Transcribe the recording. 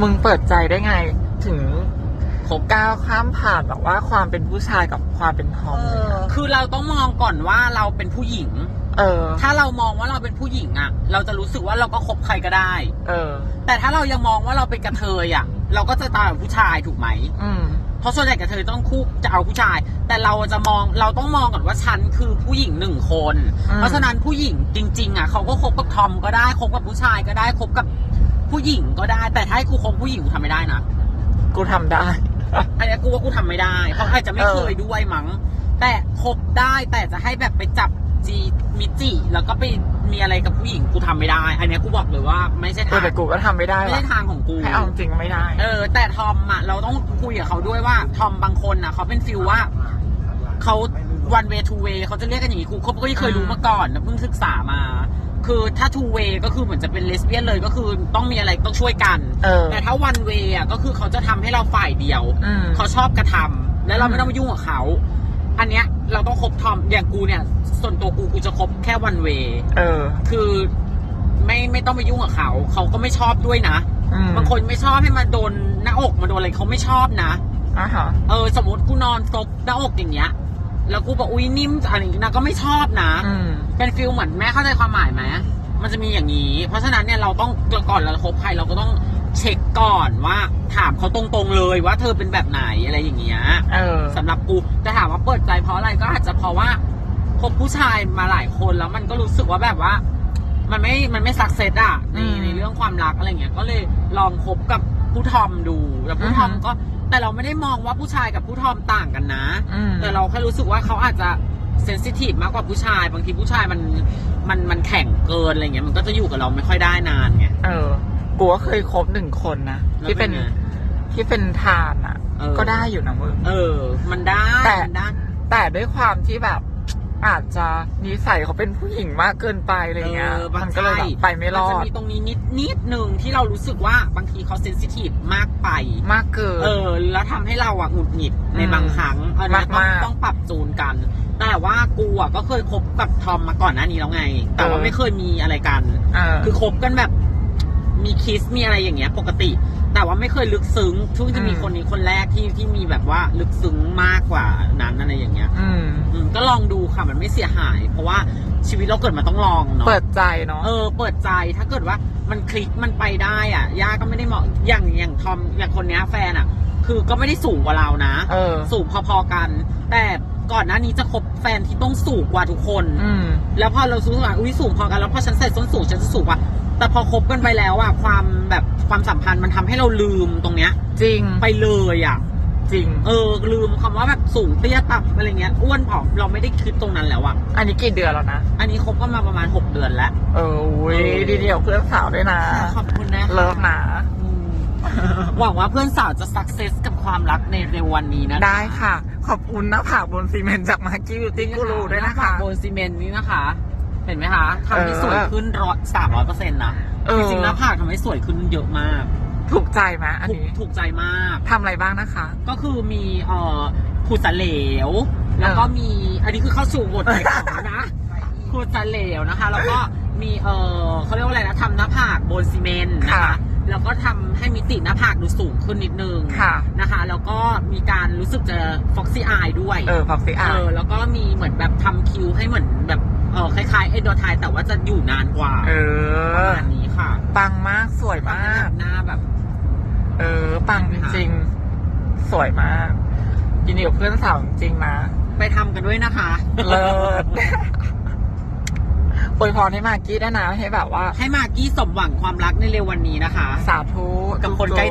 มึงเปิดใจได้ไง ถึงขก้าวข้ามผ่านแบบว่าความเป็นผู้ชายกับความเป็นทอมเลยอะคือเราต้องมองก่อนว่าเราเป็นผู้หญิง เออ ถ้าเรามองว่าเราเป็นผู้หญิงอะเราจะรู้สึกว่าเราก็คบใครก็ได้ เออ แต่ถ้าเรายังมองว่าเราเป็นกระเทยอะเราก็จะตามแบบผู้ชายถูกไหม อืม เพราะส่วนใหญ่กระเทยต้องคู่จะเอาผู้ชาย แต่เราจะมองเราต้องมองก่อนว่าฉันคือผู้หญิงหนึ่งคน อืม เพราะฉะนั้นผู้หญิงจริง ๆ อะเขาก็คบกับทอมก็ได้คบกับผู้ชายก็ได้คบกับ ผู้หญิงก็ได้ แต่ถ้าให้กูคบผู้หญิงกูทำไม่ได้นะกูทำได้ อันนี้กูว่ากูทำไม่ได้ เพราะอาจจะไม่เออเคยด้วยมั้ง แต่คบได้แต่จะให้แบบไปจับจีมิจิ แล้วก็ไปมีอะไรกับผู้หญิงกูทำไม่ได้ อันนี้กูบอกเลยว่าไม่ใช่เอทาองแต่กูก็ทำไม่ได้ไม่ว่ะใช่ทางของกู ให้เอาจริงไม่ได้ เออ แต่ทอมอะเราต้องคุยกับเขาด้วยว่าทอมบางคนอะ เขาเป็นฟิลว่าเขา one way two way เขาจะเรียกกันอย่างนี้ครูเขาก็ไม่เคยรู้มาก่อนนะเพิ่งศึกษามา คือถ้า two way ก็คือเหมือนจะเป็นเลสเบี้ยนเลยก็คือต้องมีอะไรต้องช่วยกัน เออ แต่ถ้า one way อะก็คือเขาจะทำให้เราฝ่ายเดียว อืม เขาชอบกระทำแล้วเราไม่ต้องมายุ่งกับเขา อันเนี้ยเราต้องคบทอมอย่างกูเนี่ย ส่วนตัวกูกูจะคบแค่ one way เออ คือไม่ไม่ต้องไปยุ่งกับเขา เขาก็ไม่ชอบด้วยนะ อืมบางคนไม่ชอบให้มาโดนหน้าอกมาโดนอะไรเขาไม่ชอบนะ อะฮะเออสมมติกูนอนซบหน้าอกอย่างเงี้ย แล้วกูบอกอุ้ยนิ่มอะไรอย่างเงี้ยนะก็ไม่ชอบนะ อืม เป็นฟิลเหมือนแม่เข้าใจความหมายไหมมันจะมีอย่างนี้ เพราะฉะนั้นเนี่ยเราต้องก่อนเราคบใครเราก็ต้องเช็คก่อนว่าถามเขาตรงๆเลยว่าเธอเป็นแบบไหนอะไรอย่างเงี้ย เออ สำหรับกูจะถามว่าเปิดใจเพราะอะไรก็อาจจะเพราะว่าคบผู้ชายมาหลายคนแล้วมันก็รู้สึกว่าแบบว่า มันไม่มันไม่สักเซสอะในอืมในเรื่องความรักอะไรเงี้ยก็เลยลองคบกับผู้ทอมดูแล้วผู้อือฮึทอมก็ แต่เราไม่ได้มองว่าผู้ชายกับผู้ทอมต่างกันนะ อืม แต่เราแค่รู้สึกว่าเขาอาจจะเซนซิทีฟมากกว่าผู้ชาย บางทีผู้ชายมันมันมันแข็งเกินอะไรเงี้ยมันก็จะอยู่กับเราไม่ค่อยได้นานไง เออ กูก็เคยคบหนึ่งคนนะแล้วที่เป็นไงที่เป็นทานอะ เออ ก็ได้อยู่นะมึง เออ มันได้แต่ มันได้แต่ด้วยความที่แบบ อาจจะนิสัยเขาเป็นผู้หญิงมากเกินไปอะไรเงี้ยเออบางมันก็เลยแบบไปไม่รอมันจะดมีตรงนี้นิดนิดหนึ่งที่เรารู้สึกว่าบางทีเขาเซนซิทีฟมากไป มากเกิน เออ แล้วทำให้เราอะหงุดหงิดในอืมบางครั้งอันนี้ต้องมากๆต้องปรับจูนกัน แต่ว่ากูอะก็เคยคบกับทอมมาก่อนหน้านี้แล้วไง แต่ว่าเออไม่เคยมีอะไรกันเออคือคบกันแบบ มีคิสมีอะไรอย่างเงี้ย ปกติ แต่ว่าไม่เคยลึกซึ้งทุกจะมีอืมคนนี้คนแรกที่ที่มีแบบว่าลึกซึ้งมากกว่านั้นอะไรอย่างเงี้ยอืม อืมก็ลองดูค่ะมันไม่เสียหาย เพราะว่าชีวิตเราเกิดมาต้องลองเนาะ เปิดใจเนาะ เออเปิดใจถ้าเกิดว่ามันคลิกมันไปได้อะย่าก็ไม่ได้เหมาะอย่างอย่างทอมอย่างคนเนี้ยแฟนอะ คือก็ไม่ได้สูงกว่าเรานะ เออ สูงพอๆกัน แต่ ก่อนหน้านี้จะคบแฟนที่ต้องสูงกว่าทุกคน อืม แล้วพอเราสูงกว่าอุ้ยสูงพอกันแล้วพอฉันใส่ส้นสูงฉันจะสูงกว่า แต่พอคบกันไปแล้วอะความแบบความสัมพันธ์มันทำให้เราลืมตรงเนี้ย จริงไปเลยอะจริง เออลืมคำว่าแบบสูงเตี้ยต่ำอะไรเงี้ยอ้วนผอมเราไม่ได้คิดตรงนั้นแล้วอะอันนี้กี่เดือนแล้วนะ อันนี้คบกันมาประมาณ6เดือนแล้ว เอออุ้ยเออ ดีเดียวเพื่อนสาวด้วยนะ ขอบคุณนะเลิฟนะอืม หวังว่าเพื่อนสาวจะสักเซสกับความรักในในวันนี้นะได้ค่ะ ขอบคุณหน้าผากบนซีเมนต์จากมาร์กี้บิวตี้กูรูด้วยนะคะโบนซีเมนต์นี้นะคะ เห็นไหมคะทำให้เออสวยขึ้นร้อยสามร้อยเปอร์เซ็นต์นะเอจอริงๆหน้าผากทำให้สวยขึ้นเยอะมาก ถูกใจไหมอันถูกนี้ถูกใจมากทำอะไรบ้างนะคะ ก็คือมีเอ่อขูดสะเหลว แล้วก็มีอันนี้คือเข้าสู่บทขายของแล้วนะขูดสะเหลวนะคะ แล้วก็มีเออเขาเรียกว่าอะไรนะทำหน้าผากบนซีเมนต์นะคะค่ะ แล้วก็ทำให้มิติหน้าผากดูสูงขึ้นนิดนึงค่ะนะคะ แล้วก็มีการรู้สึกจะฟ็อกซี่อายด้วย เออฟ็อกซี่อาเออแล้วก็มีเหมือนแบบทำคิ้วให้เหมือนแบบเออคล้ายๆเอโดไทแต่ว่าจะอยู่นานกว่า เอประอมาณนี้ค่ะปังมากสวยมากหน้าแบบ เออ ปังจริงๆสวยมากยินดีกับเพื่อนสาวจริงๆนะไปทำกันด้วยนะคะเลิศ อวยพรให้มากกี้ได้วยนะให้แบบว่า ให้มากกี้สมหวังความรักในเร็ววันนี้นะคะ สาธุ กับคนใกล้